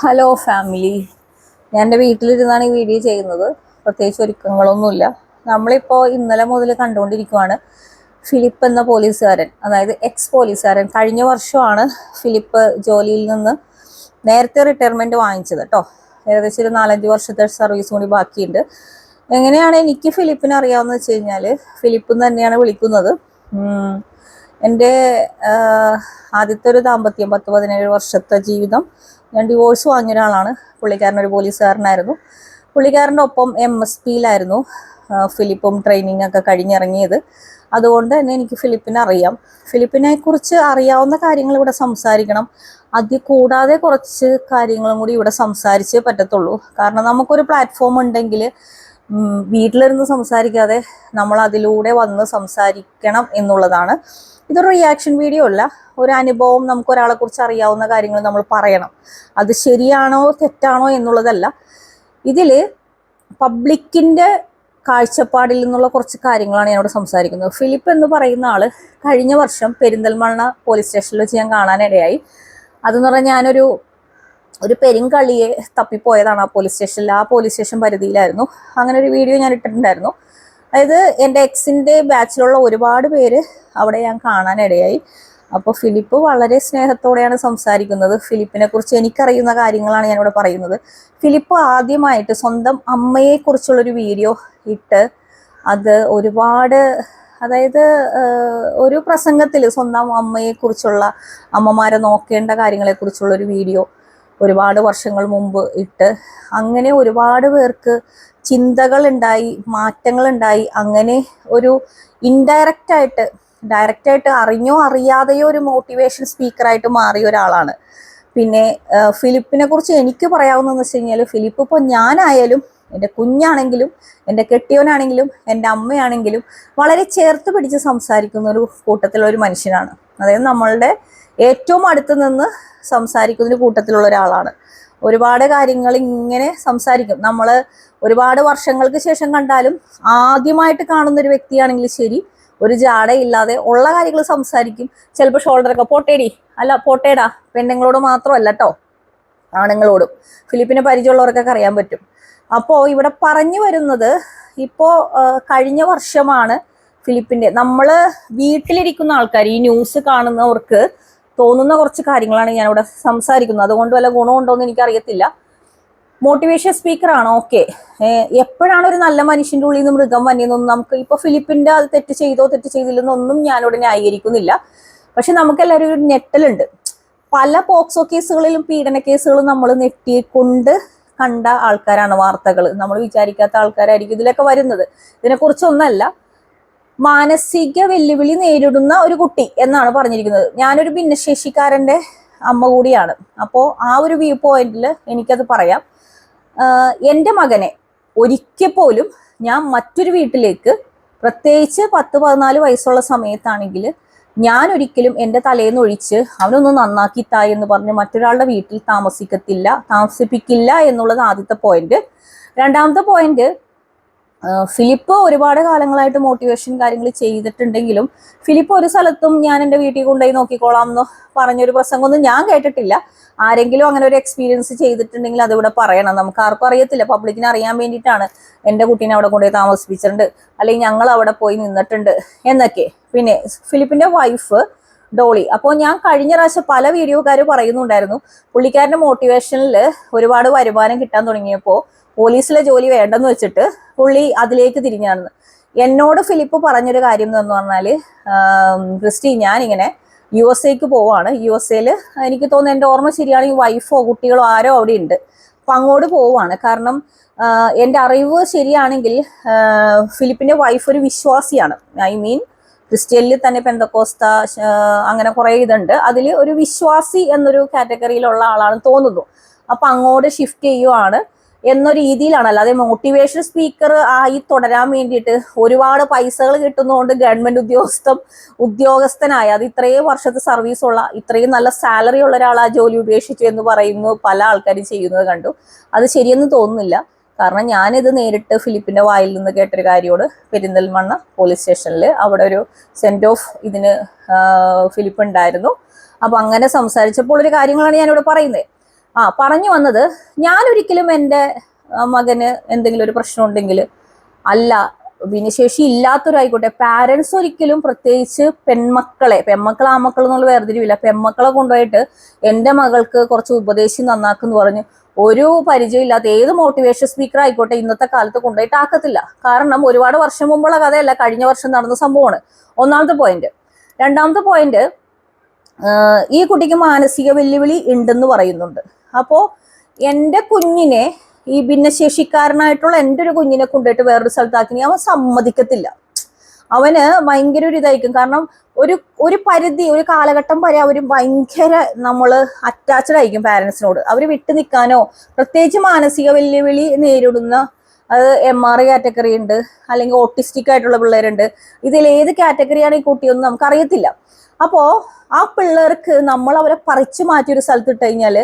Hello family ഞാൻ എന്റെ വീട്ടിലിരുന്നാണ് ഈ വീഡിയോ ചെയ്യുന്നത്. പ്രത്യേകിച്ച് ഒരുക്കങ്ങളൊന്നുമില്ല. നമ്മളിപ്പോൾ ഇന്നലെ മുതൽ കണ്ടുകൊണ്ടിരിക്കുവാണ് ഫിലിപ്പ് എന്ന പോലീസുകാരൻ അതായത് എക്സ് പോലീസുകാരൻ. കഴിഞ്ഞ വർഷമാണ് ഫിലിപ്പ് ജോലിയിൽ നിന്ന് നേരത്തെ റിട്ടയർമെന്റ് വാങ്ങിച്ചത് കേട്ടോ ഏകദേശം ഒരു നാലഞ്ച് വർഷത്തെ സർവീസ് കൂടി ബാക്കിയുണ്ട്. എങ്ങനെയാണ് എനിക്ക് ഫിലിപ്പിനെ അറിയാവുന്നത് വെച്ച് കഴിഞ്ഞാൽ ഫിലിപ്പ് തന്നെയാണ് വിളിക്കുന്നത്. എന്റെ ആദ്യത്തെ ഒരു ദാമ്പത്യം പത്ത് പതിനേഴ് വർഷത്തെ ജീവിതം ഞാൻ ഡിവോഴ്സ് വാങ്ങിയ ഒരാളാണ്. പുള്ളിക്കാരൻ ഒരു പോലീസുകാരനായിരുന്നു. പുള്ളിക്കാരന്റെ ഒപ്പം എം എസ് പിയിലായിരുന്നു ഫിലിപ്പും ട്രെയിനിങ് ഒക്കെ കഴിഞ്ഞിറങ്ങിയത്. അതുകൊണ്ട് തന്നെ എനിക്ക് ഫിലിപ്പിനെ അറിയാം. ഫിലിപ്പിനെ കുറിച്ച് അറിയാവുന്ന കാര്യങ്ങൾ ഇവിടെ സംസാരിക്കണം. അത് കൂടാതെ കുറച്ച് കാര്യങ്ങളും കൂടി ഇവിടെ സംസാരിച്ചേ പറ്റത്തുള്ളൂ. കാരണം നമുക്കൊരു പ്ലാറ്റ്ഫോം ഉണ്ടെങ്കിൽ വീട്ടിലിരുന്ന് സംസാരിക്കാതെ നമ്മൾ അതിലൂടെ വന്ന് സംസാരിക്കണം എന്നുള്ളതാണ്. ഇതൊരു റിയാക്ഷൻ വീഡിയോ അല്ല. ഒരു അനുഭവം നമുക്ക് ഒരാളെ കുറിച്ച് അറിയാവുന്ന കാര്യങ്ങൾ നമ്മൾ പറയണം. അത് ശരിയാണോ തെറ്റാണോ എന്നുള്ളതല്ല. ഇതിൽ പബ്ലിക്കിന്റെ കാഴ്ചപ്പാടിൽ നിന്നുള്ള കുറച്ച് കാര്യങ്ങളാണ് ഇവിടെ സംസാരിക്കുന്നത്. ഫിലിപ്പ് എന്ന് പറയുന്ന ആൾ കഴിഞ്ഞ വർഷം പെരിന്തൽമണ്ണ പോലീസ് സ്റ്റേഷനിൽ വെച്ച് ഞാൻ കാണാനിടയായി. അതെന്ന് പറഞ്ഞാൽ ഞാനൊരു ഒരു പെരുങ്കളിയെ തപ്പിപ്പോയതാണ് ആ പോലീസ് സ്റ്റേഷനിൽ ആ പോലീസ് സ്റ്റേഷൻ പരിധിയിലായിരുന്നു. അങ്ങനെ ഒരു വീഡിയോ ഞാൻ ഇട്ടിട്ടുണ്ടായിരുന്നു. അതായത് എന്റെ എക്സിന്റെ ബാച്ചിലുള്ള ഒരുപാട് പേര് അവിടെ ഞാൻ കാണാനിടയായി അപ്പോൾ ഫിലിപ്പ് വളരെ സ്നേഹത്തോടെയാണ് സംസാരിക്കുന്നത്. ഫിലിപ്പിനെ കുറിച്ച് എനിക്കറിയുന്ന കാര്യങ്ങളാണ് ഞാനിവിടെ പറയുന്നത്. ഫിലിപ്പ് ആദ്യമായിട്ട് സ്വന്തം അമ്മയെക്കുറിച്ചുള്ളൊരു വീഡിയോ ഇട്ട് അത് ഒരുപാട് അതായത് ഒരു പ്രസംഗത്തിൽ സ്വന്തം അമ്മയെക്കുറിച്ചുള്ള അമ്മമാരെ നോക്കേണ്ട കാര്യങ്ങളെക്കുറിച്ചുള്ളൊരു വീഡിയോ ഒരുപാട് വർഷങ്ങൾ മുമ്പ് ഇട്ട് അങ്ങനെ ഒരുപാട് പേർക്ക് ചിന്തകൾ ഉണ്ടായി മാറ്റങ്ങൾ ഉണ്ടായി അങ്ങനെ ഒരു ഇൻഡയറക്റ്റ് ആയിട്ട് ഡയറക്റ്റ് ആയിട്ട് അറിഞ്ഞോ അറിയാതെയോ ഒരു മോട്ടിവേഷൻ സ്പീക്കറായിട്ട് മാറിയ ഒരാളാണ്. പിന്നെ ഫിലിപ്പിനെ കുറിച്ച് എനിക്ക് പറയാവുന്നതെന്ന് വെച്ച് കഴിഞ്ഞാൽ ഫിലിപ്പ് ഇപ്പോൾ ഞാനായാലും എന്റെ കുഞ്ഞാണെങ്കിലും എന്റെ കെട്ടിയവനാണെങ്കിലും എന്റെ അമ്മയാണെങ്കിലും വളരെ ചേർത്ത് പിടിച്ച് സംസാരിക്കുന്ന ഒരു കൂട്ടത്തിലുള്ള ഒരു മനുഷ്യനാണ്. അതായത് നമ്മളുടെ ഏറ്റവും അടുത്ത് നിന്ന് സംസാരിക്കുന്ന ഒരു കൂട്ടത്തിലുള്ള ഒരാളാണ്. ഒരുപാട് കാര്യങ്ങൾ ഇങ്ങനെ സംസാരിക്കും. നമ്മൾ ഒരുപാട് വർഷങ്ങൾക്ക് ശേഷം കണ്ടാലും ആദ്യമായിട്ട് കാണുന്ന ഒരു വ്യക്തിയാണെങ്കിൽ ശരി ഒരു ജാടയില്ലാതെ ഉള്ള കാര്യങ്ങൾ സംസാരിക്കും. ചിലപ്പോൾ ഷോൾഡറൊക്കെ പോട്ടേടി. അല്ല പോട്ടേടാ. പെണ്ണുങ്ങളോട് മാത്രമല്ല കേട്ടോ ആണുങ്ങളോടും. ഫിലിപ്പിനെ പരിചയമുള്ളവർക്കൊക്കെ അറിയാൻ പറ്റും. അപ്പോൾ ഇവിടെ പറഞ്ഞു വരുന്നത് ഇപ്പോൾ കഴിഞ്ഞ വർഷമാണ് ഫിലിപ്പിന്റെ നമ്മൾ വീട്ടിലിരിക്കുന്ന ആൾക്കാർ ഈ ന്യൂസ് കാണുന്നവർക്ക് തോന്നുന്ന കുറച്ച് കാര്യങ്ങളാണ് ഞാനിവിടെ സംസാരിക്കുന്നത്. അതുകൊണ്ട് വല്ല ഗുണമുണ്ടോ എന്ന് എനിക്കറിയത്തില്ല. മോട്ടിവേഷൻ സ്പീക്കർ ആണ് ഓക്കെ എപ്പോഴാണ് ഒരു നല്ല മനുഷ്യന്റെ ഉള്ളിൽ നിന്ന് മൃഗം വന്നിയെന്നൊന്നും നമുക്ക് ഇപ്പൊ ഫിലിപ്പിന്റെ അത് തെറ്റ് ചെയ്തോ തെറ്റ് ചെയ്തില്ലെന്നൊന്നും ഞാനിവിടെ ന്യായീകരിക്കുന്നില്ല. പക്ഷെ നമുക്കെല്ലാവരും ഒരു ഞെട്ടലുണ്ട്. പല പോക്സോ കേസുകളിലും പീഡന കേസുകളും നമ്മൾ നെട്ടിക്കൊണ്ട് കണ്ട ആൾക്കാരാണ് വാർത്തകൾ നമ്മൾ വിചാരിക്കാത്ത ആൾക്കാരായിരിക്കും ഇതിലൊക്കെ വരുന്നത്. ഇതിനെക്കുറിച്ചൊന്നല്ല. മാനസിക വെല്ലുവിളി നേരിടുന്ന ഒരു കുട്ടി എന്നാണ് പറഞ്ഞിരിക്കുന്നത്. ഞാനൊരു ഭിന്നശേഷിക്കാരന്റെ അമ്മ കൂടിയാണ്. അപ്പോൾ ആ ഒരു വ്യൂ പോയിന്റിൽ എനിക്കത് പറയാം. എന്റെ മകനെ ഒരിക്കൽ പോലും ഞാൻ മറ്റൊരു വീട്ടിലേക്ക് പ്രത്യേകിച്ച് പത്ത് പതിനാല് വയസ്സുള്ള സമയത്താണെങ്കിൽ ഞാൻ ഒരിക്കലും എന്റെ തലേന്ന് ഒഴിച്ച് അവനൊന്ന് നന്നാക്കി താ എന്ന് പറഞ്ഞ് മറ്റൊരാളുടെ വീട്ടിൽ താമസിക്കത്തില്ല താമസിപ്പിക്കില്ല എന്നുള്ളത് ആദ്യത്തെ പോയിന്റ് രണ്ടാമത്തെ പോയിന്റ് ഫിലിപ്പ് ഒരുപാട് കാലങ്ങളായിട്ട് മോട്ടിവേഷൻ കാര്യങ്ങൾ ചെയ്തിട്ടുണ്ടെങ്കിലും ഫിലിപ്പ് ഒരു സ്ഥലത്തും ഞാൻ എന്റെ വീട്ടിൽ കൊണ്ടുപോയി നോക്കിക്കോളാം എന്ന് പറഞ്ഞൊരു പ്രസംഗമൊന്നും ഞാൻ കേട്ടിട്ടില്ല. ആരെങ്കിലും അങ്ങനെ ഒരു എക്സ്പീരിയൻസ് ചെയ്തിട്ടുണ്ടെങ്കിൽ അതിവിടെ പറയണം. നമുക്ക് ആർക്കും അറിയത്തില്ല. പബ്ലിക്കിന് അറിയാൻ വേണ്ടിയിട്ടാണ് എന്റെ കുട്ടീനെ അവിടെ കൊണ്ടുപോയി താമസിപ്പിച്ചിട്ടുണ്ട്. അല്ലെങ്കിൽ ഞങ്ങൾ അവിടെ പോയി നിന്നിട്ടുണ്ട് എന്നൊക്കെ. പിന്നെ ഫിലിപ്പിന്റെ വൈഫ് ഡോളി. അപ്പോൾ ഞാൻ കഴിഞ്ഞ പ്രാവശ്യം പല വീഡിയോക്കാർ പറയുന്നുണ്ടായിരുന്നു പുള്ളിക്കാരന്റെ മോട്ടിവേഷനിൽ ഒരുപാട് വരുമാനം കിട്ടാൻ തുടങ്ങിയപ്പോൾ പോലീസിലെ ജോലി വേണ്ടെന്ന് വെച്ചിട്ട് പുള്ളി അതിലേക്ക് തിരിഞ്ഞാണ്. എന്നോട് ഫിലിപ്പ് പറഞ്ഞൊരു കാര്യം എന്ന് പറഞ്ഞാൽ ക്രിസ്റ്റി ഞാനിങ്ങനെ യു എസ് എക്ക് പോവാണ്. യു എസ് എയിൽ എനിക്ക് തോന്നുന്നു എന്റെ ഓർമ്മ ശരിയാണെങ്കിൽ വൈഫോ കുട്ടികളോ ആരോ അവിടെ ഉണ്ട്. അപ്പം അങ്ങോട്ട് പോവാണ്. കാരണം എന്റെ അറിവ് ശരിയാണെങ്കിൽ ഫിലിപ്പിന്റെ വൈഫ് ഒരു വിശ്വാസിയാണ്. ഐ മീൻ ക്രിസ്ത്യനിൽ തന്നെ പെന്തക്കോസ്ത അങ്ങനെ കുറേ ഇതുണ്ട്. അതിൽ ഒരു വിശ്വാസി എന്നൊരു കാറ്റഗറിയിലുള്ള ആളാണ് തോന്നുന്നു. അപ്പം അങ്ങോട്ട് ഷിഫ്റ്റ് ചെയ്യുവാണ് എന്ന രീതിയിലാണ്. അല്ലാതെ മോട്ടിവേഷൻ സ്പീക്കർ ആയി തുടരാൻ വേണ്ടിയിട്ട് ഒരുപാട് പൈസകൾ കിട്ടുന്നതുകൊണ്ട് ഗവൺമെന്റ് ഉദ്യോഗസ്ഥം ഉദ്യോഗസ്ഥനായ. അത് ഇത്രയും വർഷത്തെ സർവീസ് ഉള്ള ഇത്രയും നല്ല സാലറി ഉള്ള ഒരാൾ ആ ജോലി ഉപേക്ഷിച്ചു എന്ന് പറയുന്നു പല ആൾക്കാരും ചെയ്യുന്നത് കണ്ടു. അത് ശരിയെന്ന് തോന്നുന്നില്ല. കാരണം ഞാനിത് നേരിട്ട് ഫിലിപ്പിന്റെ വായിൽ നിന്ന് കേട്ടൊരു കാര്യോട് പെരിന്തൽമണ്ണ പോലീസ് സ്റ്റേഷനിൽ അവിടെ ഒരു സെന്റ് ഓഫ് ഇതിന് ഫിലിപ്പ് ഉണ്ടായിരുന്നു. അപ്പൊ അങ്ങനെ സംസാരിച്ചപ്പോൾ ഒരു കാര്യങ്ങളാണ് ഞാനിവിടെ പറയുന്നത്. ആ പറഞ്ഞു വന്നത് ഞാനൊരിക്കലും എന്റെ മകന് എന്തെങ്കിലും ഒരു പ്രശ്നം ഉണ്ടെങ്കിൽ അല്ല ഭിന്നശേഷി ഇല്ലാത്തൊരായിക്കോട്ടെ പാരൻസ് ഒരിക്കലും പ്രത്യേകിച്ച് പെൺമക്കളെ പെൺമക്കൾ ആമക്കൾ എന്നുള്ള വേർതിരിവില്ല പെൺമക്കളെ കൊണ്ടുപോയിട്ട് എന്റെ മകൾക്ക് കുറച്ച് ഉപദേശം നന്നാക്കുന്നു പറഞ്ഞു ഒരു പരിചയമില്ലാത്ത ഏത് മോട്ടിവേഷൻ സ്പീക്കർ ആയിക്കോട്ടെ ഇന്നത്തെ കാലത്ത് കൊണ്ടുപോയിട്ട് ആക്കത്തില്ല കാരണം ഒരുപാട് വർഷം മുമ്പുള്ള കഥയല്ല കഴിഞ്ഞ വർഷം നടന്ന സംഭവമാണ്. ഒന്നാമത്തെ പോയിന്റ് രണ്ടാമത്തെ പോയിന്റ് ഈ കുട്ടിക്ക് മാനസിക വെല്ലുവിളി ഉണ്ടെന്ന് പറയുന്നുണ്ട്. അപ്പോൾ എന്റെ കുഞ്ഞിനെ ഈ ഭിന്നശേഷിക്കാരനായിട്ടുള്ള എന്റെ ഒരു കുഞ്ഞിനെ കൊണ്ടുപോയിട്ട് വേറൊരു സ്ഥലത്താക്കി അവൻ സമ്മതിക്കത്തില്ല. അവന് ഭയങ്കര ഒരു ഇതായിരിക്കും കാരണം ഒരു ഒരു പരിധി ഒരു കാലഘട്ടം വരെ അവർ ഭയങ്കര നമ്മൾ അറ്റാച്ച്ഡ് ആയിരിക്കും പാരൻസിനോട് അവർ വിട്ടു നിൽക്കാനോ പ്രത്യേകിച്ച് മാനസിക വെല്ലുവിളി നേരിടുന്ന അത് എം ആർ കാറ്റഗറി ഉണ്ട് അല്ലെങ്കിൽ ഓട്ടിസ്റ്റിക് ആയിട്ടുള്ള പിള്ളേരുണ്ട്. ഇതിൽ ഏത് കാറ്റഗറിയാണ് ഈ കുട്ടിയൊന്നും നമുക്കറിയത്തില്ല. അപ്പോൾ ആ പിള്ളേർക്ക് നമ്മൾ അവരെ പറിച്ചു മാറ്റി ഒരു സ്ഥലത്ത് ഇട്ട് കഴിഞ്ഞാൽ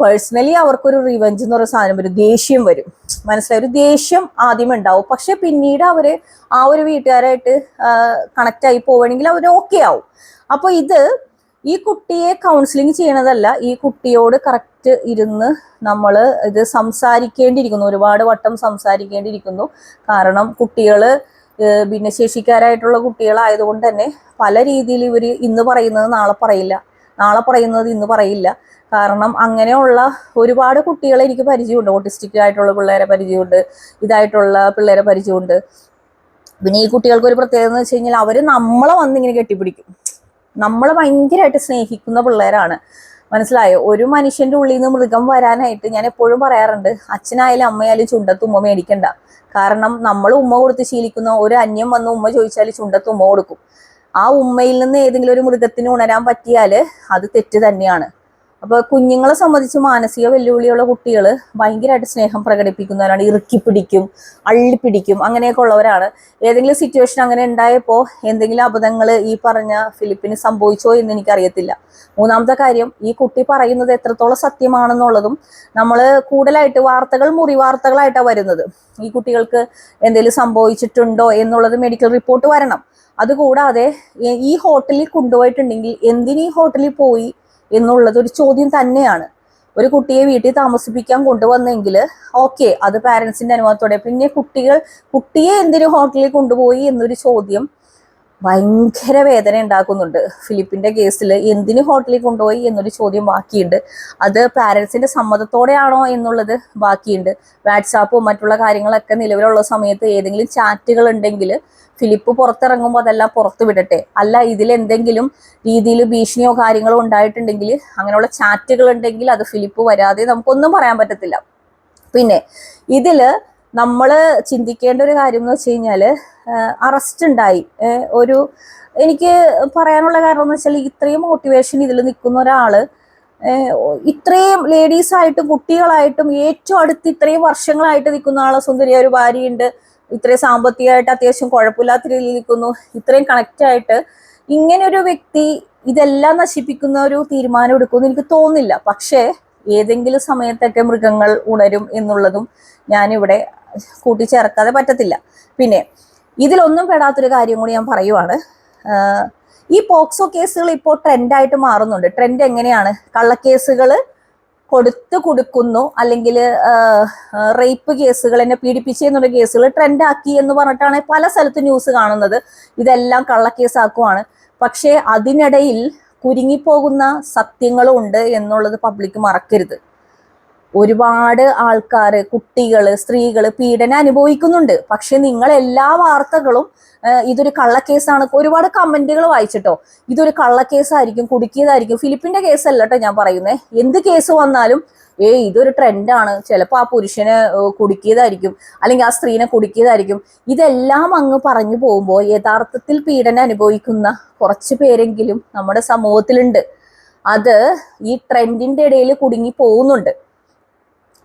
പേഴ്സണലി അവർക്കൊരു റിവഞ്ച് എന്ന് പറയുന്ന സാധനം വരും. ദേഷ്യം വരും. മനസ്സിലായി? ഒരു ദേഷ്യം ആദ്യം ഉണ്ടാവും. പക്ഷെ പിന്നീട് അവർ ആ ഒരു വീട്ടുകാരായിട്ട് കണക്ട് ആയി പോവുകയാണെങ്കിൽ അവർ ഓക്കെ ആവും. അപ്പോൾ ഇത് ഈ കുട്ടിയെ കൗൺസിലിംഗ് ചെയ്യണതല്ല ഈ കുട്ടിയോട് കറക്റ്റ് ഇരുന്ന് നമ്മൾ ഇത് സംസാരിക്കേണ്ടിയിരിക്കുന്നു. ഒരുപാട് വട്ടം സംസാരിക്കേണ്ടിയിരിക്കുന്നു. കാരണം കുട്ടികൾ ഭിന്നശേഷിക്കാരായിട്ടുള്ള കുട്ടികളായതുകൊണ്ട് തന്നെ പല രീതിയിൽ ഇവർ ഇന്ന് പറയുന്നത് നാളെ പറയില്ല. നാളെ പറയുന്നത് ഇന്ന് പറയില്ല. കാരണം അങ്ങനെയുള്ള ഒരുപാട് കുട്ടികളെ എനിക്ക് പരിചയമുണ്ട്. ഓട്ടിസ്റ്റിക് ആയിട്ടുള്ള പിള്ളേരെ പരിചയമുണ്ട്. ഇതായിട്ടുള്ള പിള്ളേരെ പരിചയമുണ്ട്. പിന്നെ ഈ കുട്ടികൾക്ക് ഒരു പ്രത്യേകത എന്ന് വെച്ച് കഴിഞ്ഞാൽ അവർ നമ്മളെ വന്നിങ്ങനെ കെട്ടിപ്പിടിക്കും. നമ്മളെ ഭയങ്കരമായിട്ട് സ്നേഹിക്കുന്ന പിള്ളേരാണ്. മനസ്സിലായോ? ഒരു മനുഷ്യന്റെ ഉള്ളിൽ നിന്ന് മൃഗം വരാനായിട്ട് ഞാൻ എപ്പോഴും പറയാറുണ്ട് അച്ഛനായാലും അമ്മയായാലും ചുണ്ടത്ത് ഉമ്മ മേടിക്കണ്ട. കാരണം നമ്മൾ ഉമ്മ കൊടുത്ത് ശീലിക്കുന്ന ഒരു അന്യം വന്ന് ഉമ്മ ചോദിച്ചാൽ ചുണ്ടത്ത് ഉമ്മ കൊടുക്കും. ആ ഉമ്മയിൽ നിന്ന് ഏതെങ്കിലും ഒരു മൃഗത്തിന് ഉണരാൻ പറ്റിയാൽ അത് തെറ്റ് തന്നെയാണ്. അപ്പൊ കുഞ്ഞുങ്ങളെ സംബന്ധിച്ച് മാനസിക വെല്ലുവിളിയുള്ള കുട്ടികൾ ഭയങ്കരമായിട്ട് സ്നേഹം പ്രകടിപ്പിക്കുന്നവരാണ്. ഇറുക്കി പിടിക്കും അള്ളിപ്പിടിക്കും അങ്ങനെയൊക്കെ ഉള്ളവരാണ്. ഏതെങ്കിലും സിറ്റുവേഷൻ അങ്ങനെ ഉണ്ടായപ്പോൾ എന്തെങ്കിലും അബദ്ധങ്ങൾ ഈ പറഞ്ഞ ഫിലിപ്പിന് സംഭവിച്ചോ എന്ന് എനിക്കറിയത്തില്ല. മൂന്നാമത്തെ കാര്യം ഈ കുട്ടി പറയുന്നത് എത്രത്തോളം സത്യമാണെന്നുള്ളതും നമ്മൾ കൂടുതലായിട്ട് വാർത്തകൾ മുറി വാർത്തകളായിട്ടാണ് വരുന്നത്. ഈ കുട്ടികൾക്ക് എന്തെങ്കിലും സംഭവിച്ചിട്ടുണ്ടോ എന്നുള്ളത് മെഡിക്കൽ റിപ്പോർട്ട് വരണം. അതുകൂടാതെ ഈ ഹോട്ടലിൽ കൊണ്ടുപോയിട്ടുണ്ടെങ്കിൽ എന്തിനീ ഹോട്ടലിൽ പോയി എന്നുള്ളത് ഒരു ചോദ്യം തന്നെയാണ്. ഒരു കുട്ടിയെ വീട്ടിൽ താമസിപ്പിക്കാൻ കൊണ്ടുവന്നെങ്കിൽ ഓക്കെ അത് പാരൻസിന്റെ അനുഭവത്തോടെ പിന്നെ കുട്ടികൾ കുട്ടിയെ എന്തിനു ഹോട്ടലിൽ കൊണ്ടുപോയി എന്നൊരു ചോദ്യം ഭയങ്കര വേദന ഉണ്ടാക്കുന്നുണ്ട്. ഫിലിപ്പിന്റെ കേസിൽ എന്തിനു ഹോട്ടലിൽ കൊണ്ടുപോയി എന്നൊരു ചോദ്യം ബാക്കിയുണ്ട്. അത് പാരൻസിന്റെ സമ്മതത്തോടെയാണോ എന്നുള്ളത് ബാക്കിയുണ്ട്. വാട്സാപ്പും മറ്റുള്ള കാര്യങ്ങളൊക്കെ നിലവിലുള്ള സമയത്ത് ഏതെങ്കിലും ചാറ്റുകൾ ഉണ്ടെങ്കിൽ ഫിലിപ്പ് പുറത്തിറങ്ങുമ്പോൾ അതെല്ലാം പുറത്തു വിടട്ടെ. അല്ല ഇതിൽ എന്തെങ്കിലും രീതിയിൽ ഭീഷണിയോ കാര്യങ്ങളോ ഉണ്ടായിട്ടുണ്ടെങ്കിൽ അങ്ങനെയുള്ള ചാറ്റുകൾ ഉണ്ടെങ്കിൽ അത് ഫിലിപ്പ് വരാതെ നമുക്കൊന്നും പറയാൻ പറ്റത്തില്ല. പിന്നെ ഇതിൽ നമ്മൾ ചിന്തിക്കേണ്ട ഒരു കാര്യം എന്ന് വെച്ച് കഴിഞ്ഞാൽ അറസ്റ്റ് ഉണ്ടായി. ഒരു എനിക്ക് പറയാനുള്ള കാരണം എന്ന് വെച്ചാൽ ഇത്രയും മോട്ടിവേഷൻ ഇതിൽ നിൽക്കുന്ന ഏഹ് ഇത്രയും ലേഡീസായിട്ടും കുട്ടികളായിട്ടും ഏറ്റവും അടുത്ത് ഇത്രയും വർഷങ്ങളായിട്ട് നിൽക്കുന്ന ആളെ സുന്ദരിയ ഒരു ഭാര്യയുണ്ട്. ഇത്രയും സാമ്പത്തികമായിട്ട് അത്യാവശ്യം കുഴപ്പമില്ലാത്ത രീതിയിൽ നിൽക്കുന്നു. ഇത്രയും കണക്റ്റ് ആയിട്ട് ഇങ്ങനെ ഒരു വ്യക്തി ഇതെല്ലാം നശിപ്പിക്കുന്ന ഒരു തീരുമാനം എടുക്കുമെന്ന് എനിക്ക് തോന്നില്ല പക്ഷേ ഏതെങ്കിലും സമയത്തൊക്കെ മൃഗങ്ങൾ ഉണരും എന്നുള്ളതും ഞാനിവിടെ കൂട്ടിച്ചേർക്കാതെ പറ്റത്തില്ല. പിന്നെ ഇതിലൊന്നും പെടാത്തൊരു കാര്യം കൂടി ഞാൻ പറയുവാണ്. ഈ പോക്സോ കേസുകൾ ഇപ്പോൾ ട്രെൻഡായിട്ട് മാറുന്നുണ്ട്. ട്രെൻഡ് എങ്ങനെയാണ്? കള്ളക്കേസുകൾ കൊടുത്തു കൊടുക്കുന്നു അല്ലെങ്കിൽ റേപ്പ് കേസുകൾ എന്നെ പീഡിപ്പിച്ചു എന്നുള്ള കേസുകൾ ട്രെൻഡാക്കി എന്ന് പറഞ്ഞിട്ടാണ് പല സ്ഥലത്ത് ന്യൂസ് കാണുന്നത്. ഇതെല്ലാം കള്ളക്കേസാക്കുവാണ്. പക്ഷേ അതിനിടയിൽ കുരുങ്ങിപ്പോകുന്ന സത്യങ്ങളും ഉണ്ട് എന്നുള്ളത് പബ്ലിക് മറക്കരുത്. ഒരുപാട് ആൾക്കാർ കുട്ടികൾ സ്ത്രീകൾ പീഡനം അനുഭവിക്കുന്നുണ്ട്. പക്ഷെ നിങ്ങൾ എല്ലാ വാർത്തകളും ഇതൊരു കള്ളക്കേസാണ്. ഒരുപാട് കമന്റുകൾ വായിച്ചിട്ടോ? ഇതൊരു കള്ളക്കേസായിരിക്കും കുടുക്കിയതായിരിക്കും. ഫിലിപ്പിന്റെ കേസല്ല കേട്ടോ ഞാൻ പറയുന്നത് എന്ത് കേസ് വന്നാലും ഏ ഇതൊരു ട്രെൻഡാണ്. ചിലപ്പോൾ ആ പുരുഷനെ കുടുക്കിയതായിരിക്കും. അല്ലെങ്കിൽ ആ സ്ത്രീനെ കുടുക്കിയതായിരിക്കും. ഇതെല്ലാം അങ്ങ് പറഞ്ഞു പോകുമ്പോൾ യഥാർത്ഥത്തിൽ പീഡനം അനുഭവിക്കുന്ന കുറച്ച് പേരെങ്കിലും നമ്മുടെ സമൂഹത്തിലുണ്ട്. അത് ഈ ട്രെൻഡിന്റെ ഇടയിൽ കുടുങ്ങി പോകുന്നുണ്ട്.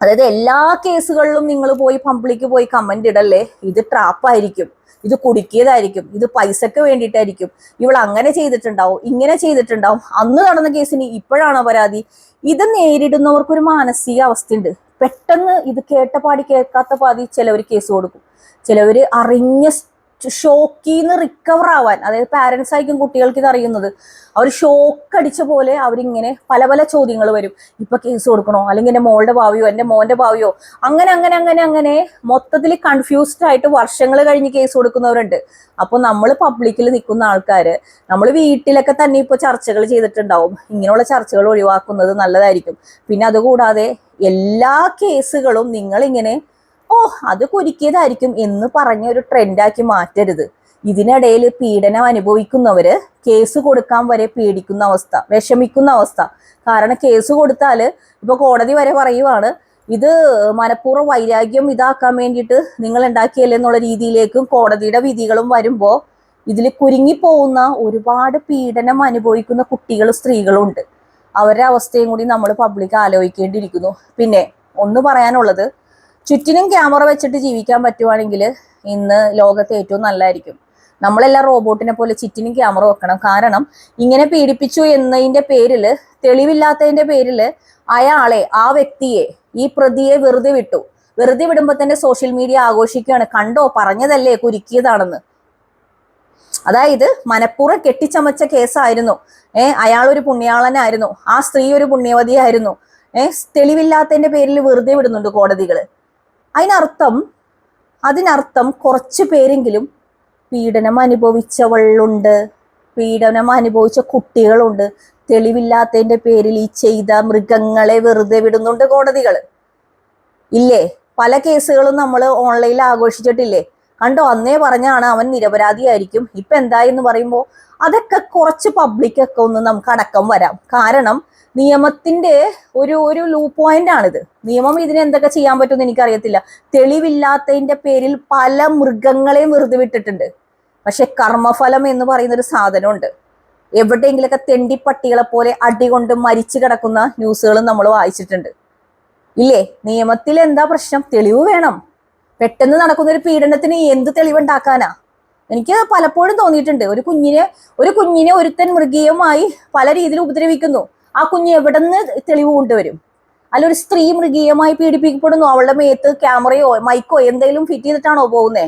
അതായത് എല്ലാ കേസുകളിലും നിങ്ങൾ പോയി പബ്ലിക്ക് പോയി കമന്റ് ഇടല്ലേ? ഇത് ട്രാപ്പായിരിക്കും ഇത് കുടുക്കിയതായിരിക്കും. ഇത് പൈസക്ക് വേണ്ടിയിട്ടായിരിക്കും. ഇവൾ അങ്ങനെ ചെയ്തിട്ടുണ്ടാവും ഇങ്ങനെ ചെയ്തിട്ടുണ്ടാവും. അന്ന് നടന്ന കേസിന് ഇപ്പോഴാണോ പരാതി. ഇത് നേരിടുന്നവർക്കൊരു മാനസിക അവസ്ഥയുണ്ട്. പെട്ടെന്ന് ഇത് കേട്ട പാടി കേൾക്കാത്ത പാതി ചിലവർ കേസ് കൊടുക്കും. ചിലവർ അറിഞ്ഞ ഷോക്കിൽ നിന്ന് റിക്കവർ ആവാൻ അതായത് പാരൻസ് ആയിരിക്കും കുട്ടികൾക്ക് ഇത് അറിയുന്നത്. അവർ ഷോക്ക് അടിച്ച പോലെ അവരിങ്ങനെ പല പല ചോദ്യങ്ങൾ വരും. ഇപ്പൊ കേസ് കൊടുക്കണോ? അല്ലെങ്കിൽ എന്റെ മോളുടെ ഭാവിയോ എന്റെ മോന്റെ ഭാവിയോ? അങ്ങനെ അങ്ങനെ അങ്ങനെ അങ്ങനെ മൊത്തത്തിൽ കൺഫ്യൂസ്ഡ് ആയിട്ട് വർഷങ്ങൾ കഴിഞ്ഞ് കേസ് കൊടുക്കുന്നവരുണ്ട്. അപ്പോൾ നമ്മൾ പബ്ലിക്കിൽ നിൽക്കുന്ന ആൾക്കാർ നമ്മൾ വീട്ടിലൊക്കെ തന്നെ ഇപ്പോൾ ചർച്ചകൾ ചെയ്തിട്ടുണ്ടാവും. ഇങ്ങനെയുള്ള ചർച്ചകൾ ഒഴിവാക്കുന്നത് നല്ലതായിരിക്കും. പിന്നെ അതുകൂടാതെ എല്ലാ കേസുകളും നിങ്ങളിങ്ങനെ ഓ അത് കുരുക്കിയതായിരിക്കും എന്ന് പറഞ്ഞ ഒരു ട്രെൻഡാക്കി മാറ്റരുത്. ഇതിനിടയിൽ പീഡനം അനുഭവിക്കുന്നവര് കേസ് കൊടുക്കാൻ വരെ പേടിക്കുന്ന അവസ്ഥ വിഷമിക്കുന്ന അവസ്ഥ. കാരണം കേസ് കൊടുത്താൽ ഇപ്പൊ കോടതി വരെ പറയുവാണ് ഇത് മനഃപൂർവം വൈരാഗ്യം ഇതാക്കാൻ വേണ്ടിയിട്ട് നിങ്ങൾ ഉണ്ടാക്കിയല്ലേ എന്നുള്ള രീതിയിലേക്കും കോടതിയുടെ വിധികളും വരുമ്പോൾ ഇതിൽ കുരുങ്ങിപ്പോകുന്ന ഒരുപാട് പീഡനം അനുഭവിക്കുന്ന കുട്ടികളും സ്ത്രീകളും ഉണ്ട്. അവരുടെ അവസ്ഥയും കൂടി നമ്മൾ പബ്ലിക് ആലോചിക്കേണ്ടിയിരിക്കുന്നു. പിന്നെ ഒന്ന് പറയാനുള്ളത് ചുറ്റിനും ക്യാമറ വെച്ചിട്ട് ജീവിക്കാൻ പറ്റുവാണെങ്കിൽ ഇന്ന് ലോകത്തെ ഏറ്റവും നല്ലതായിരിക്കും. നമ്മളെല്ലാം റോബോട്ടിനെ പോലെ ചുറ്റിനും ക്യാമറ വെക്കണം. കാരണം ഇങ്ങനെ പീഡിപ്പിച്ചു എന്നതിന്റെ പേരിൽ തെളിവില്ലാത്തതിന്റെ പേരിൽ അയാളെ ആ വ്യക്തിയെ ഈ പ്രതിയെ വെറുതെ വിട്ടു. വെറുതെ വിടുമ്പോൾ തന്നെ സോഷ്യൽ മീഡിയ ആഘോഷിക്കുകയാണ്. കണ്ടോ? പറഞ്ഞതല്ലേ കുരുക്കിയതാണെന്ന്. അതായത് മനഃപൂർവം കെട്ടിച്ചമച്ച കേസായിരുന്നു. ഏഹ് അയാൾ ഒരു പുണ്യാളനായിരുന്നു. ആ സ്ത്രീ ഒരു പുണ്യവതിയായിരുന്നു. ഏഹ് തെളിവില്ലാത്തതിന്റെ പേരിൽ വെറുതെ വിടുന്നുണ്ട് കോടതികൾ അതിനർത്ഥം അതിനർത്ഥം കുറച്ച് പേരെങ്കിലും പീഡനം അനുഭവിച്ചവളുണ്ട്. പീഡനം അനുഭവിച്ച കുട്ടികളുണ്ട്. തെളിവില്ലാത്തതിന്റെ പേരിൽ ഈ ചെയ്ത മൃഗങ്ങളെ വെറുതെ വിടുന്നുണ്ട് കോടതികൾ ഇല്ലേ? പല കേസുകളും നമ്മൾ ഓൺലൈനിൽ ആഘോഷിച്ചിട്ടില്ലേ? കണ്ടോ അന്നേ പറഞ്ഞാണ് അവൻ നിരപരാധിയായിരിക്കും. ഇപ്പൊ എന്തായെന്ന് പറയുമ്പോൾ അതൊക്കെ കുറച്ച് പബ്ലിക്കൊക്കെ ഒന്ന് നമുക്ക് അടക്കം വരാം. കാരണം നിയമത്തിന്റെ ഒരു ഒരു ലൂ പോയിന്റ് ആണിത്. നിയമം ഇതിന് എന്തൊക്കെ ചെയ്യാൻ പറ്റുമെന്ന് എനിക്കറിയത്തില്ല. തെളിവില്ലാത്തതിന്റെ പേരിൽ പല മൃഗങ്ങളെയും വെറുതെ വിട്ടിട്ടുണ്ട്. പക്ഷെ കർമ്മഫലം എന്ന് പറയുന്ന ഒരു സാധനമുണ്ട്. എവിടെയെങ്കിലൊക്കെ തെണ്ടിപ്പട്ടികളെ പോലെ അടികൊണ്ട് മരിച്ചു കിടക്കുന്ന ന്യൂസുകളും നമ്മൾ വായിച്ചിട്ടുണ്ട്. ഇല്ലേ? നിയമത്തിൽ എന്താ പ്രശ്നം? തെളിവ് വേണം. പെട്ടെന്ന് നടക്കുന്ന ഒരു പീഡനത്തിന് എന്ത് തെളിവുണ്ടാക്കാനാ? എനിക്ക് പലപ്പോഴും തോന്നിയിട്ടുണ്ട്. ഒരു കുഞ്ഞിനെ ഒരു കുഞ്ഞിനെ ഒരുത്തൻ മൃഗീയമായി പല രീതിയിൽ ഉപദ്രവിക്കുന്നു. ആ കുഞ്ഞ് എവിടെ നിന്ന് തെളിവ് കൊണ്ടുവരും? അല്ല ഒരു സ്ത്രീ മൃഗീയമായി പീഡിപ്പിക്കപ്പെടുന്നു. അവളുടെ മേത്ത് ക്യാമറയോ മൈക്കോ എന്തെങ്കിലും ഫിറ്റ് ചെയ്തിട്ടാണോ പോകുന്നേ?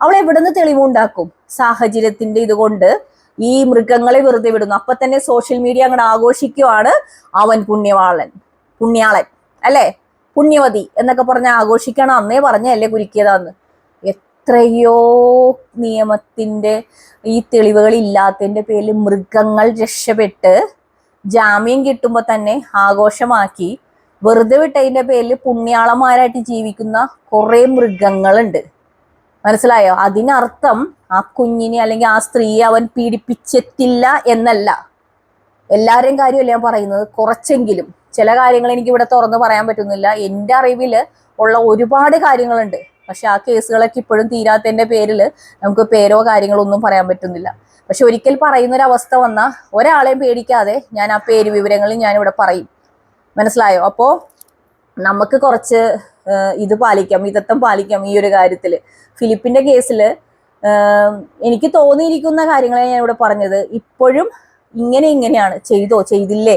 അവൾ എവിടെ നിന്ന് തെളിവുണ്ടാക്കും സാഹചര്യത്തിന്റെ ഇതുകൊണ്ട് ഈ മൃഗങ്ങളെ വെറുതെ വിടുന്നു. അപ്പൊ തന്നെ സോഷ്യൽ മീഡിയ അങ്ങനെ ആഘോഷിക്കുവാണ് അവൻ പുണ്യവാളൻ പുണ്യാളൻ അല്ലേ? പുണ്യവതി എന്നൊക്കെ പറഞ്ഞ ആഘോഷിക്കണം. അന്നേ പറഞ്ഞല്ലേ കുരുക്കിയതാന്ന്. എത്രയോ നിയമത്തിന്റെ ഈ തെളിവുകൾ ഇല്ലാത്തതിന്റെ പേരിൽ മൃഗങ്ങൾ രക്ഷപ്പെട്ട് ജാമ്യം കിട്ടുമ്പോൾ തന്നെ ആഘോഷമാക്കി. വെറുതെ വിട്ടതിന്റെ പേരിൽ പുണ്യാളന്മാരായിട്ട് ജീവിക്കുന്ന കുറെ മൃഗങ്ങളുണ്ട്. മനസ്സിലായോ? അതിനർത്ഥം ആ കുഞ്ഞിനെ അല്ലെങ്കിൽ ആ സ്ത്രീയെ അവൻ പീഡിപ്പിച്ചെത്തില്ല എന്നല്ല. എല്ലാവരെയും കാര്യമല്ല ഞാൻ പറയുന്നത്? കുറച്ചെങ്കിലും. ചില കാര്യങ്ങൾ എനിക്ക് ഇവിടെ തുറന്ന് പറയാൻ പറ്റുന്നില്ല. എന്റെ അറിവിൽ ഉള്ള ഒരുപാട് കാര്യങ്ങളുണ്ട്. പക്ഷെ ആ കേസുകളൊക്കെ ഇപ്പോഴും തീരാത്തതിന്റെ പേരിൽ നമുക്ക് പേരോ കാര്യങ്ങളോ ഒന്നും പറയാൻ പറ്റുന്നില്ല. പക്ഷെ ഒരിക്കൽ പറയുന്ന ഒരു അവസ്ഥ വന്നാൽ ഒരാളെയും പേടിക്കാതെ ഞാൻ ആ പേര് വിവരങ്ങളിൽ ഞാനിവിടെ പറയും. മനസ്സിലായോ? അപ്പോൾ നമുക്ക് കുറച്ച് ഇത് പാലിക്കാം മിതത്വം പാലിക്കാം ഈ ഒരു കാര്യത്തിൽ ഫിലിപ്പിന്റെ കേസിൽ എനിക്ക് തോന്നിയിരിക്കുന്ന കാര്യങ്ങളെ ഞാൻ ഇവിടെ പറഞ്ഞത്. ഇപ്പോഴും ഇങ്ങനെ ഇങ്ങനെയാണ്. ചെയ്തോ? ചെയ്തില്ലേ?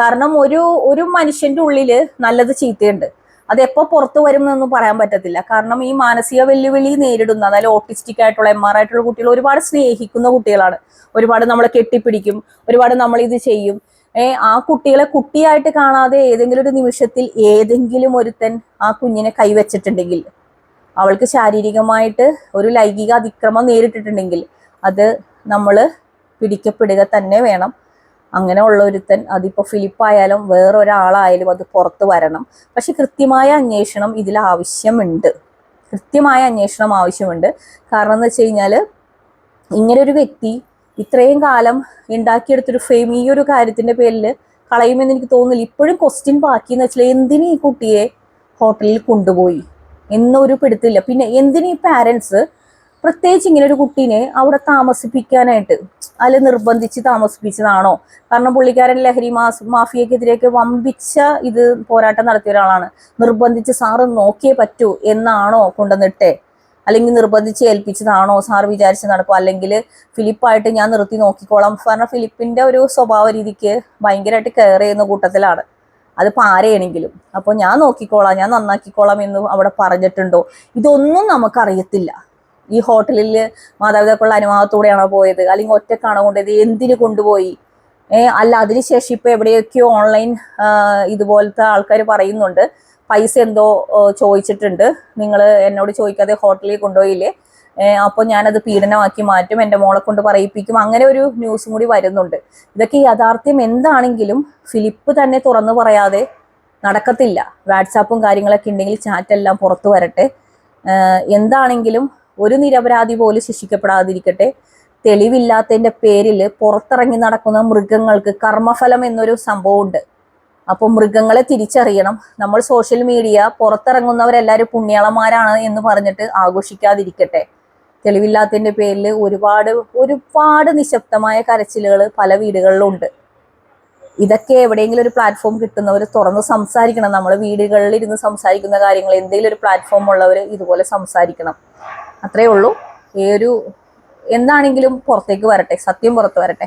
കാരണം ഒരു ഒരു മനുഷ്യന്റെ ഉള്ളിൽ നല്ലത് ചീത്തയുണ്ട്. അത് എപ്പോൾ പുറത്തു വരും എന്നൊന്നും പറയാൻ പറ്റത്തില്ല. കാരണം ഈ മാനസിക വെല്ലുവിളി നേരിടുന്ന അതായത് ഓട്ടിസ്റ്റിക് ആയിട്ടുള്ള എം ആർ ആയിട്ടുള്ള കുട്ടികൾ ഒരുപാട് സ്നേഹിക്കുന്ന കുട്ടികളാണ്. ഒരുപാട് നമ്മളെ കെട്ടിപ്പിടിക്കും ഒരുപാട് നമ്മൾ ഇത് ചെയ്യും. ഏ ആ കുട്ടികളെ കുട്ടിയായിട്ട് കാണാതെ ഏതെങ്കിലും ഒരു നിമിഷത്തിൽ ഏതെങ്കിലും ഒരുത്തൻ ആ കുഞ്ഞിനെ കൈവച്ചിട്ടുണ്ടെങ്കിൽ അവൾക്ക് ശാരീരികമായിട്ട് ഒരു ലൈംഗിക അതിക്രമം നേരിട്ടിട്ടുണ്ടെങ്കിൽ അത് നമ്മൾ പിടിക്കപ്പെടുക തന്നെ വേണം. അങ്ങനെ ഉള്ള ഒരുത്തൻ അതിപ്പോൾ ഫിലിപ്പായാലും വേറൊരാളായാലും അത് പുറത്ത് വരണം. പക്ഷെ കൃത്യമായ അന്വേഷണം ഇതിൽ ആവശ്യമുണ്ട്. കൃത്യമായ അന്വേഷണം ആവശ്യമുണ്ട്. കാരണം എന്ന് വെച്ച് കഴിഞ്ഞാൽ ഇങ്ങനെ ഒരു വ്യക്തി ഇത്രയും കാലം ഉണ്ടാക്കിയെടുത്തൊരു ഫെയിം ഈ ഒരു കാര്യത്തിന്റെ പേരിൽ കളയുമെന്ന് എനിക്ക് തോന്നുന്നില്ല. ഇപ്പോഴും ക്വസ്റ്റ്യൻ ബാക്കി എന്ന് വെച്ചാൽ എന്തിനു ഈ കുട്ടിയെ ഹോട്ടലിൽ കൊണ്ടുപോയി? എന്നൊരു പിടുത്തില്ല. പിന്നെ എന്തിനു പാരൻസ് പ്രത്യേകിച്ച് ഇങ്ങനെ ഒരു കുട്ടീനെ അവിടെ താമസിപ്പിക്കാനായിട്ട് അതിൽ നിർബന്ധിച്ച് താമസിപ്പിച്ചതാണോ? കാരണം പുള്ളിക്കാരൻ ലഹരി മാസ് മാഫിയക്കെതിരെയൊക്കെ വമ്പിച്ച ഇത് പോരാട്ടം നടത്തിയ ഒരാളാണ്. നിർബന്ധിച്ച് സാറ് നോക്കിയേ പറ്റൂ എന്നാണോ കൊണ്ടുവന്നിട്ടേ? അല്ലെങ്കിൽ നിർബന്ധിച്ച് ഏൽപ്പിച്ചതാണോ? സാർ വിചാരിച്ച് നടക്കും അല്ലെങ്കിൽ ഫിലിപ്പായിട്ട് ഞാൻ നിർത്തി നോക്കിക്കോളാം. കാരണം ഫിലിപ്പിന്റെ ഒരു സ്വഭാവ രീതിക്ക് ഭയങ്കരമായിട്ട് കെയർ ചെയ്യുന്ന കൂട്ടത്തിലാണ്. അതിപ്പോൾ ആരെയാണെങ്കിലും. അപ്പോൾ ഞാൻ നോക്കിക്കോളാം. ഞാൻ നന്നാക്കിക്കോളാം എന്ന് അവിടെ പറഞ്ഞിട്ടുണ്ടോ? ഇതൊന്നും നമുക്കറിയത്തില്ല. ഈ ഹോട്ടലിൽ മാതാപിതാക്കളുടെ അനുവാദത്തോടെയാണോ പോയത്? അല്ലെങ്കിൽ ഒറ്റക്കാണോ കൊണ്ടുപോയത്? എന്തിനു കൊണ്ടുപോയി? അല്ല അതിനുശേഷം ഇപ്പൊ എവിടെയൊക്കെയോ ഓൺലൈൻ ഇതുപോലത്തെ ആൾക്കാർ പറയുന്നുണ്ട്. പൈസ എന്തോ ചോദിച്ചിട്ടുണ്ട്. നിങ്ങൾ എന്നോട് ചോദിക്കാതെ ഹോട്ടലിൽ കൊണ്ടുപോയില്ലേ? അപ്പോൾ ഞാനത് പീഡനമാക്കി മാറ്റും എന്റെ മോളെ കൊണ്ട് പറയിപ്പിക്കും. അങ്ങനെ ഒരു ന്യൂസും കൂടി വരുന്നുണ്ട്. ഇതൊക്കെ യാഥാർത്ഥ്യം എന്താണെങ്കിലും ഫിലിപ്പ് തന്നെ തുറന്നു പറയാതെ നടക്കത്തില്ല. വാട്സാപ്പും കാര്യങ്ങളൊക്കെ ഉണ്ടെങ്കിൽ ചാറ്റെല്ലാം പുറത്തു വരട്ടെ. എന്താണെങ്കിലും ഒരു നിരപരാധി പോലും ശിക്ഷിക്കപ്പെടാതിരിക്കട്ടെ. തെളിവില്ലാത്തതിന്റെ പേരിൽ പുറത്തിറങ്ങി നടക്കുന്ന മൃഗങ്ങൾക്ക് കർമ്മഫലം എന്നൊരു സംഭവമുണ്ട്. അപ്പോൾ മൃഗങ്ങളെ തിരിച്ചറിയണം. നമ്മൾ സോഷ്യൽ മീഡിയ പുറത്തിറങ്ങുന്നവരെല്ലാവരും പുണ്യാളന്മാരാണ് എന്ന് പറഞ്ഞിട്ട് ആഘോഷിക്കാതിരിക്കട്ടെ. തെളിവില്ലാത്തതിന്റെ പേരിൽ ഒരുപാട് ഒരുപാട് നിശബ്ദമായ കരച്ചിലുകൾ പല വീടുകളിലുണ്ട്. ഇതൊക്കെ എവിടെയെങ്കിലും ഒരു പ്ലാറ്റ്ഫോം കിട്ടുന്നവർ തുറന്ന് സംസാരിക്കണം. നമ്മൾ വീടുകളിൽ ഇരുന്ന് സംസാരിക്കുന്ന കാര്യങ്ങൾ എന്തെങ്കിലും ഒരു പ്ലാറ്റ്ഫോം ഉള്ളവർ ഇതുപോലെ സംസാരിക്കണം. അത്രേ ഉള്ളൂ. ഈ ഒരു എന്താണെങ്കിലും പുറത്തേക്ക് വരട്ടെ സത്യം പുറത്ത് വരട്ടെ.